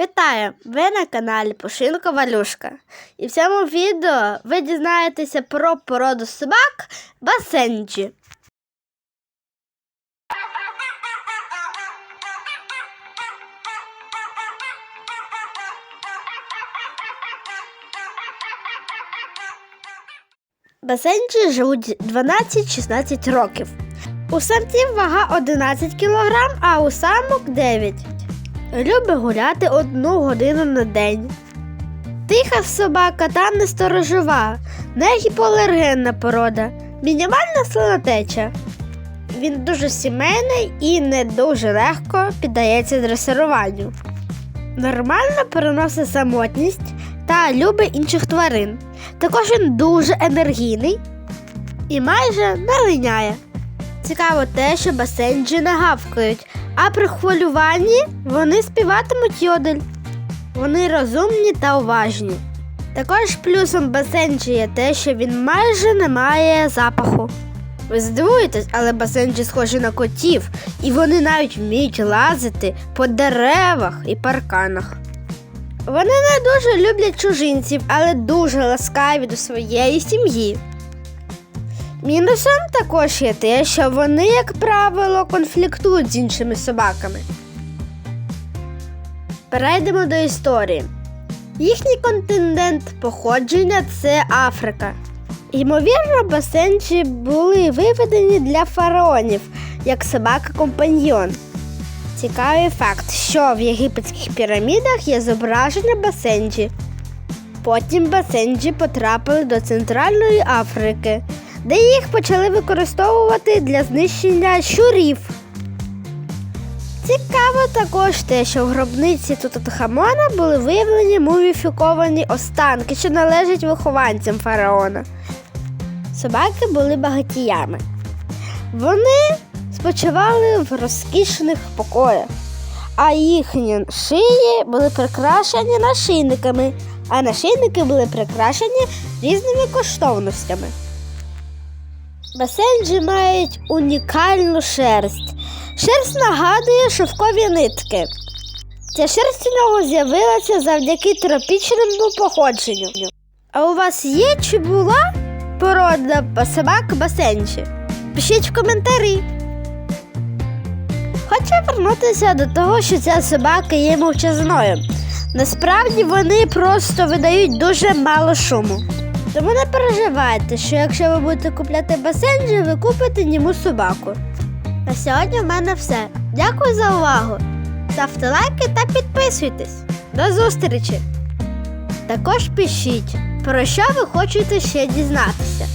Вітаю! Ви на каналі Пушинка Валюшка. І в цьому відео ви дізнаєтеся про породу собак Басенджі. Басенджі живуть 12-16 років. У самців вага 11 кг, а у самок 9. Любить гуляти одну годину на день. Тиха собака та не сторожова, не гіпоалергенна порода, мінімальна слинотеча. Він дуже сімейний і не дуже легко піддається дресируванню. Нормально переносить самотність та любить інших тварин. Також він дуже енергійний і майже не линяє. Цікаво те, що басенджі не гавкають, а при хвилюванні вони співатимуть йодель. Вони розумні та уважні. Також плюсом басенджі є те, що він майже не має запаху. Ви здивуєтесь, але басенджі схожі на котів, і вони навіть вміють лазити по деревах і парканах. Вони не дуже люблять чужинців, але дуже ласкаві до своєї сім'ї. Мінусом також є те, що вони, як правило, конфліктують з іншими собаками. Перейдемо до історії. Їхній континент походження це Африка. Ймовірно, басенджі були виведені для фараонів як собака-компаньйон. Цікавий факт, що в єгипетських пірамідах є зображення басенджі. Потім басенджі потрапили до Центральної Африки, де їх почали використовувати для знищення щурів. Цікаво також те, що в гробниці Тутанхамона були виявлені муміфіковані останки, що належать вихованцям фараона. Собаки були багатіями. Вони спочивали в розкішних покоях, а їхні шиї були прикрашені нашийниками, а нашийники були прикрашені різними коштовностями. Басенджі мають унікальну шерсть. Шерсть нагадує шовкові нитки. Ця шерсть у нього з'явилася завдяки тропічному походженню. А у вас є чи була порода собак Басенджі? Пишіть в коментарі. Хочу вернутися до того, що ця собака є мовчазною. Насправді вони просто видають дуже мало шуму. Тому не переживайте, що якщо ви будете купляти басенджі, ви купите німу собаку. На сьогодні в мене все. Дякую за увагу. Ставте лайки та підписуйтесь. До зустрічі! Також пишіть, про що ви хочете ще дізнатися.